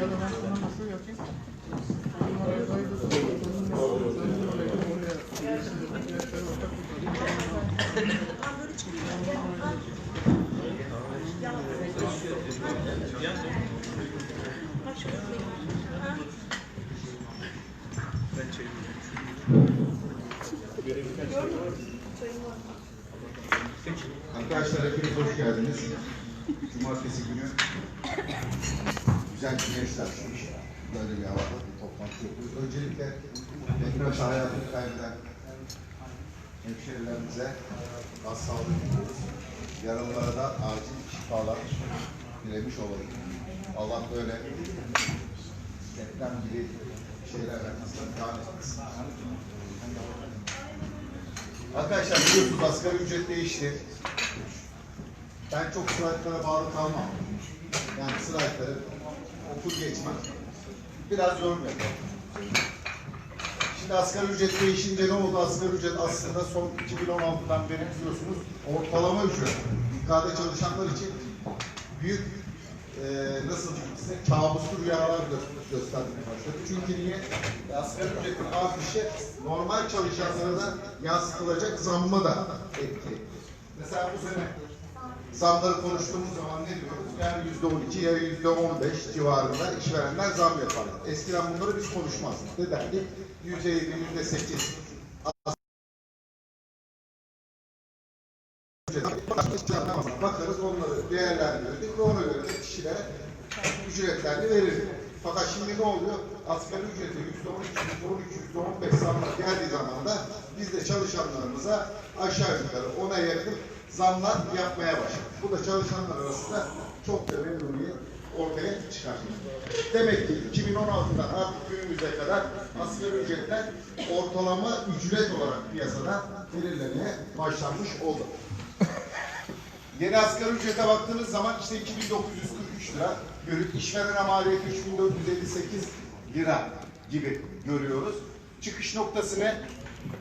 Ya da ben sana nasıl yapayım? Arkadaşlar hepiniz hoş geldiniz. Cumartesi günü güzel güneş açmış. Böyle bir havada bir toplantı yapıyoruz. Öncelikle depremde hayatını kaybeden hemşerilerimize az sağlık diliyoruz. Yaralılara da acil şifalar dilemiş olalım. Allah böyle deprem gibi şeyler vermesinden devam etmesin. Arkadaşlar biliyorsunuz asgari ücret değişti. Ben çok slaytlara bağlı kalmam. Yani slaytları okur geçmem. Biraz yorum yapalım. Şimdi asgari ücret değişince ne oldu? Asgari ücret aslında son 2016'dan beri biliyorsunuz ortalama ücret. İK'da çalışanlar için büyük e, nasıl size kabuslu rüyalar gö- göstermeye başladı. Çünkü niye? E, Asgari ücretin artışı normal çalışanlara da yansıtılacak zammı da etki. Mesela bu sene zamları konuştuğumuz zaman ne diyoruz? Yani yüzde on iki, yarı yüzde on beş civarında işverenler zam yapar. Eskiden bunları biz konuşmazdık. Ne derdik? Yüzde yedi, yüzde sekiz. Bakarız onları değerlendirdik ve ona göre de kişilere ücretlerini verirdik. Fakat şimdi ne oluyor? Asgari üç, yüzde on beş zamlar geldiği zaman da biz de çalışanlarımıza aşağı yukarı ona yakın zamlar yapmaya başladık. Bu da çalışanlar arasında çok da memnuniyet ortaya çıkartıyor. Demek ki 2016'dan artık günümüze kadar asgari ücretler ortalama ücret olarak piyasada belirlenmeye başlanmış oldu. Yeni asgari ücrete baktığınız zaman işte 2943 lira görüp işverene maliyeti 3458 lira gibi görüyoruz. Çıkış noktası ne?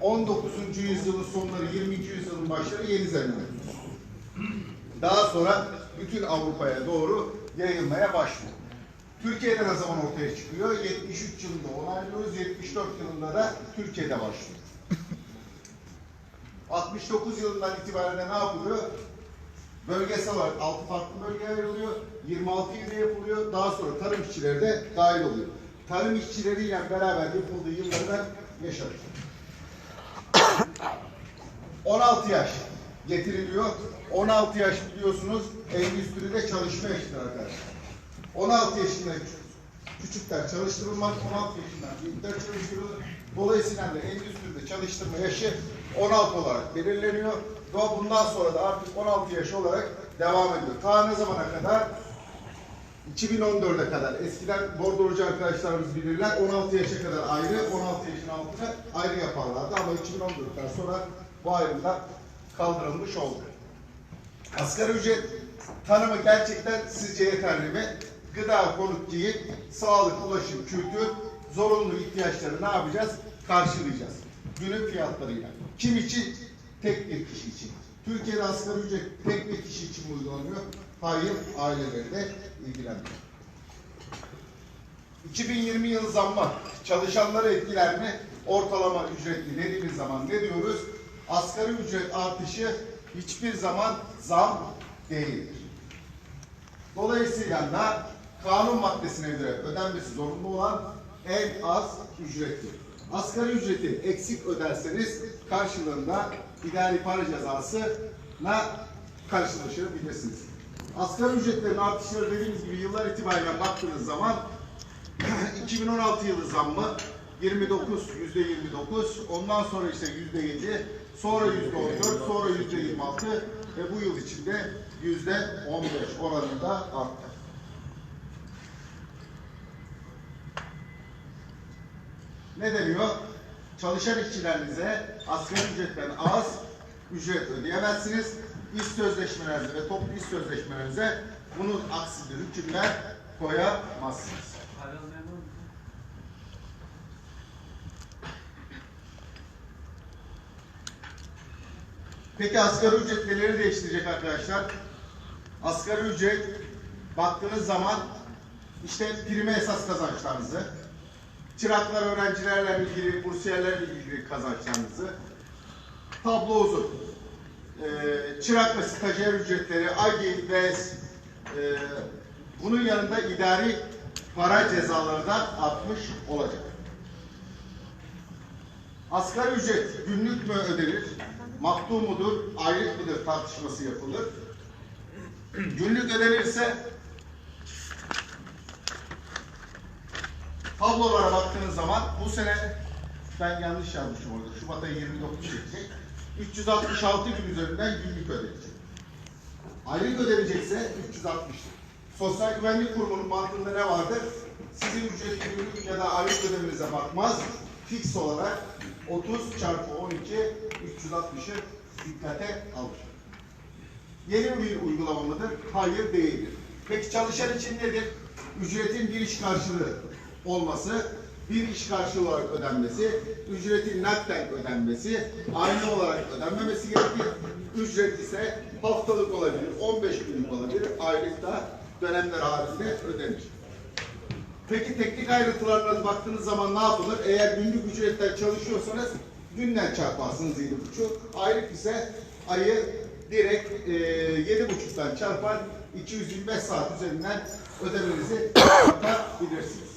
19. yüzyılın sonları 20. yüzyılın başları Yeni Zelanda. Daha sonra bütün Avrupa'ya doğru yayılmaya başlıyor. Türkiye'de ne zaman ortaya çıkıyor? 73 yılında onaylıyoruz, 74 yılında da Türkiye'de başlıyor. 69 yılından itibaren ne yapılıyor? Bölgesel olarak 6 farklı bölgeye ayrılıyor. 26 ilde yapılıyor. Daha sonra tarım işçileri de dahil oluyor. Tarım işçileriyle beraber yapıldığı yılları ben yaşadım. 16 yaş getiriliyor. 16 yaş biliyorsunuz endüstride çalışma yaşıdır arkadaşlar. 16 yaşında küçükler çalıştırılmaz, 16 yaşından büyükler çalıştırılır. Dolayısıyla da endüstride çalıştırma yaşı 16 olarak belirleniyor. Ve bundan sonra da artık 16 yaş olarak devam ediyor. Ta ne zamana kadar? 2014'e kadar. Eskiden bordrocu arkadaşlarımız bilirler. 16 yaşa kadar ayrı, 16 yaşın altına ayrı yaparlardı. Ama 2014'ten sonra bu ayrımlar kaldırılmış oldu. Asgari ücret tanımı gerçekten sizce yeterli mi? Gıda, konut, giyim, sağlık, ulaşım, kültür, zorunlu ihtiyaçları ne yapacağız? Karşılayacağız. Günün fiyatlarıyla. Kim için? Tek bir kişi için. Türkiye'de asgari ücret tek bir kişi için uygulanıyor? Hayır, aileleri de ilgilendiriyor. 2020 yılı zammı çalışanları etkiler mi? Ortalama ücretli dediğimiz zaman ne diyoruz? Asgari ücret artışı hiçbir zaman zam değildir. Dolayısıyla da kanun maddesine göre ödenmesi zorunlu olan en az ücrettir. Asgari ücreti eksik öderseniz karşılığında idari para cezasına karşılaşabilirsiniz. Asgari ücretlerin artışları dediğimiz gibi yıllar itibariyle baktığınız zaman 2016 yılı zammı 29, yüzde 29, ondan sonra işte yüzde 7, sonra yüzde 14, sonra yüzde 26 ve bu yıl içinde yüzde 15 oranında arttı. Ne deniyor? Çalışan işçilerinize asgari ücretten az ücret ödeyemezsiniz. İş sözleşmelerinize ve toplu iş sözleşmelerinize bunun aksine hükümler koyamazsınız. Peki asgari ücret değiştirecek arkadaşlar? Asgari ücret baktığınız zaman İşte prime esas kazançlarınızı, çıraklar öğrencilerle ilgili, bursiyerlerle ilgili kazançlarınızı, tablo uzun. Ee, çırak ve stajyer ücretleri, AGİ, BES, e, bunun yanında idari para cezaları da artmış olacak. Asgari ücret günlük mü ödenir, maktu mudur, aylık mıdır tartışması yapılır. Günlük ödenirse tablolara baktığınız zaman bu sene ben yanlış yazmışım orada. Şubat ayı 29 gelecek. 366 gün üzerinden günlük ödenecek. Aylık ödenecekse 360. Sosyal Güvenlik Kurumu'nun mantığında ne vardır? Sizin ücret günlük ya da aylık ödemenize bakmaz. Fix olarak 30 çarpı 12 360'ı dikkate alır. Yeni bir uygulama mıdır? Hayır değildir. Peki çalışan için nedir? Ücretin bir iş karşılığı olması, bir iş karşılığı olarak ödenmesi, ücretin nakden ödenmesi, aynı olarak ödenmemesi gerekir. Ücret ise haftalık olabilir, 15 günlük olabilir, aylık da dönemler halinde ödenir. Peki teknik ayrıntılarına baktığınız zaman ne yapılır? Eğer günlük ücretten çalışıyorsanız günden çarparsınız yedi buçuk. Aylık ise ayı direkt e, yedi buçuktan çarpar 225 saat üzerinden ödemenizi yapabilirsiniz.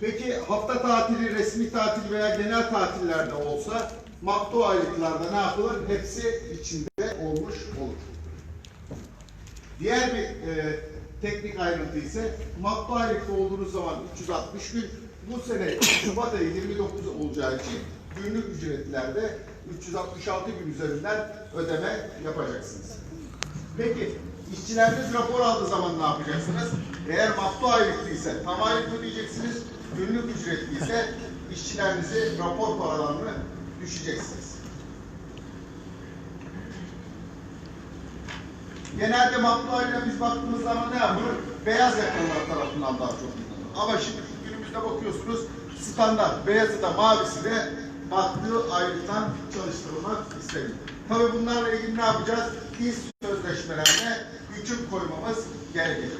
Peki hafta tatili, resmi tatil veya genel tatillerde olsa maktu aylıklarda ne yapılır? Hepsi içinde olmuş olur. Diğer bir e, teknik ayrıntı ise maktu aylıkta olduğunuz zaman 360 gün, bu sene Şubat ayı 29 olacağı için günlük ücretlerde 366 gün üzerinden ödeme yapacaksınız. Peki işçileriniz rapor aldığı zaman ne yapacaksınız? Eğer maktu aylıklı ise tam aylık ödeyeceksiniz, günlük ücretli ise işçilerinizi rapor paralarını düşeceksiniz. Genelde matbaayla biz baktığımız zaman ne yapılır? Beyaz yakalılar tarafından daha çok kullanılır. Ama şimdi günümüzde bakıyorsunuz standart beyazı da mavisi de baktığı aylıktan çalıştırılmak isteniyor. Tabii bunlarla ilgili ne yapacağız? İş sözleşmelerine hüküm koymamız gerekir.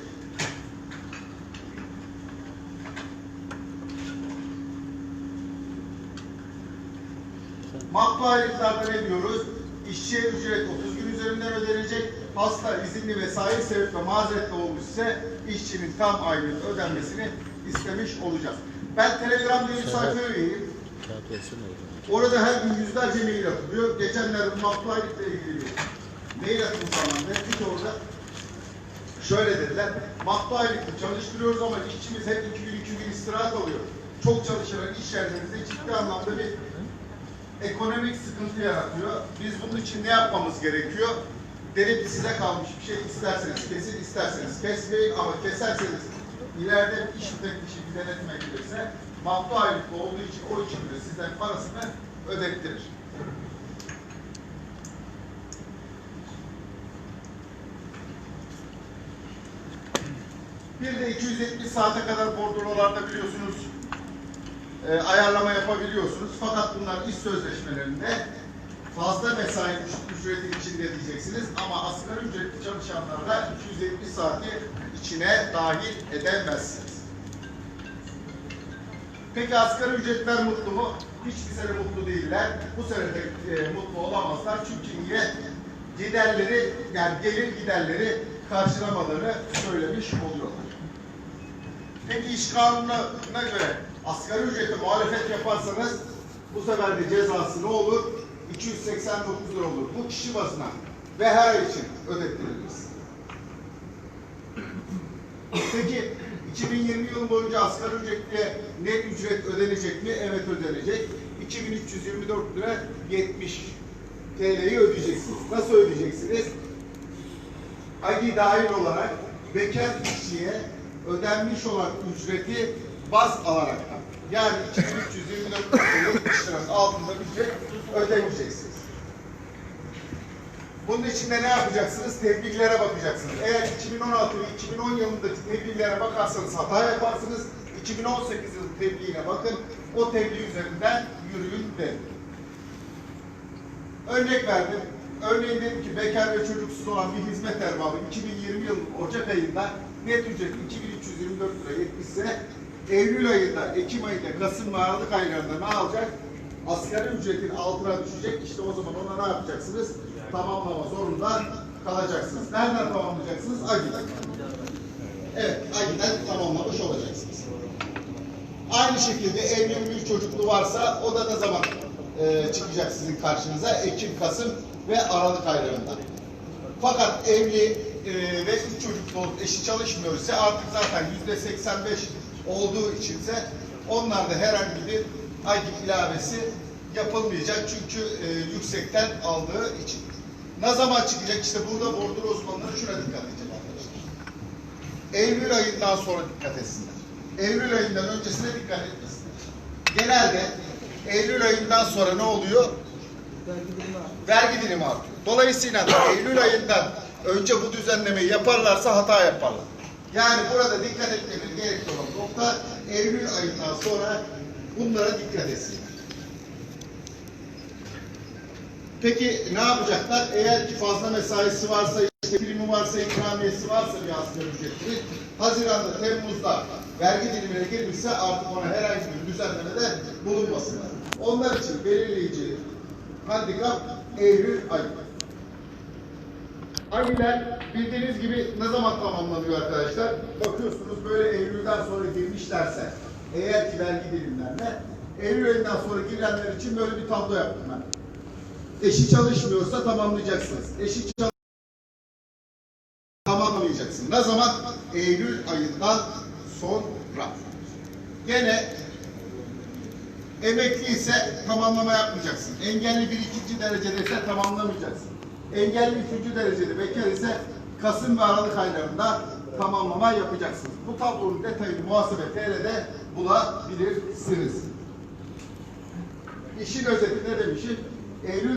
Makbu aylıklarda ne diyoruz? İşçiye ücret 30 gün üzerinden ödenecek. Hasta, izinli vesaire sebeple mazeretle olmuş ise işçinin tam aylığının ödenmesini istemiş olacağız. Ben Telegram'da bir sayfa üyeyim. Orada her gün yüzlerce mail atılıyor. Geçenlerde makbu aylıkla ilgili bir mail atılmış zamanda bir orada şöyle dediler. Makbu aylıklı çalıştırıyoruz ama işçimiz hep iki gün iki gün istirahat alıyor. Çok çalışarak iş yerlerimizde ciddi anlamda bir ekonomik sıkıntı yaratıyor. Biz bunun için ne yapmamız gerekiyor? Derim size kalmış bir şey isterseniz kesin, isterseniz kesmeyin ama keserseniz ileride iş müfettişi bir denetime gelirse makbu aylıklı olduğu için o için de sizden parasını ödettirir. Bir de 270 saate kadar bordrolarda biliyorsunuz e, ayarlama yapabiliyorsunuz. Fakat bunlar iş sözleşmelerinde fazla mesai üc- ücreti içinde diyeceksiniz ama asgari ücretli çalışanlarda 270 saati içine dahil edemezsiniz. Peki asgari ücretler mutlu mu? Hiçbir sene mutlu değiller. Bu sene de e, mutlu olamazlar. Çünkü niye? Giderleri, yani gelir giderleri karşılamalarını söylemiş oluyorlar. Peki iş kanununa göre asgari ücrete muhalefet yaparsanız bu sefer de cezası ne olur? 289 lira olur. Bu kişi başına ve her ay için ödettiririz. Peki 2020 yılı boyunca asgari ücretliye net ücret ödenecek mi? Evet ödenecek. 2324 lira 70 TL'yi ödeyeceksiniz. Nasıl ödeyeceksiniz? AGİ dahil olarak bekar işçiye ödenmiş olan ücreti baz alarak yani 2324 lira liranın altında ücret ödemeyeceksiniz. Bunun için de ne yapacaksınız? Tebliğlere bakacaksınız. Eğer 2016 ve 2010 yılındaki tebliğlere bakarsanız hata yaparsınız. 2018 yılı tebliğine bakın. O tebliğ üzerinden yürüyün derim. Örnek verdim. Örneğin dedim ki bekar ve çocuksuz olan bir hizmet erbabı 2020 yılının Ocak ayında net ücret 2324 lira yetmişse Eylül ayında, Ekim ayında, Kasım ve Aralık aylarında ne alacak? Asgari ücretin altına düşecek. İşte o zaman ona ne yapacaksınız? Tamamlama zorunda kalacaksınız. Nereden tamamlayacaksınız? Agiden. Evet, Agiden tamamlamış olacaksınız. Aynı şekilde evli bir çocuklu varsa o da ne zaman e, çıkacak sizin karşınıza? Ekim, Kasım ve Aralık aylarında. Fakat evli e, ve üç çocuklu olup eşi çalışmıyor ise artık zaten yüzde 85 olduğu içinse onlarda herhangi bir aylık ilavesi yapılmayacak çünkü e, yüksekten aldığı için. Ne zaman çıkacak? İşte burada bordro uzmanları şuna dikkat edecek arkadaşlar. Eylül ayından sonra dikkat etsinler. Eylül ayından öncesine dikkat etmesinler. Genelde Eylül ayından sonra ne oluyor? Vergi dilimi artıyor. Dolayısıyla Eylül ayından önce bu düzenlemeyi yaparlarsa hata yaparlar. Yani burada dikkat etmemiz gerekli olan nokta Eylül ayından sonra bunlara dikkat etsinler. Peki ne yapacaklar? Eğer ki fazla mesaisi varsa, işte primi varsa, ikramiyesi varsa bir asgari ücretli, Haziran'da, Temmuz'da vergi dilimine girmişse artık ona herhangi bir düzenlemede bulunmasınlar. Onlar için belirleyici handikap Eylül ayı. Aylar bildiğiniz gibi ne zaman tamamlanıyor arkadaşlar? Bakıyorsunuz böyle Eylül'den sonra girmişlerse, eğer ki vergi dilimlerine, Eylül ayından sonra girenler için böyle bir tablo yaptım ben. Eşi çalışmıyorsa tamamlayacaksınız. Eşi çal tamamlamayacaksın. Ne zaman? Eylül ayından sonra. Gene emekli ise tamamlama yapmayacaksın. Engelli bir ikinci derecede ise tamamlamayacaksın. Engelli üçüncü derecede bekar ise Kasım ve Aralık aylarında tamamlama yapacaksınız. Bu tablonun detayını muhasebe TR'de bulabilirsiniz. İşin özeti ne demişim? Eylül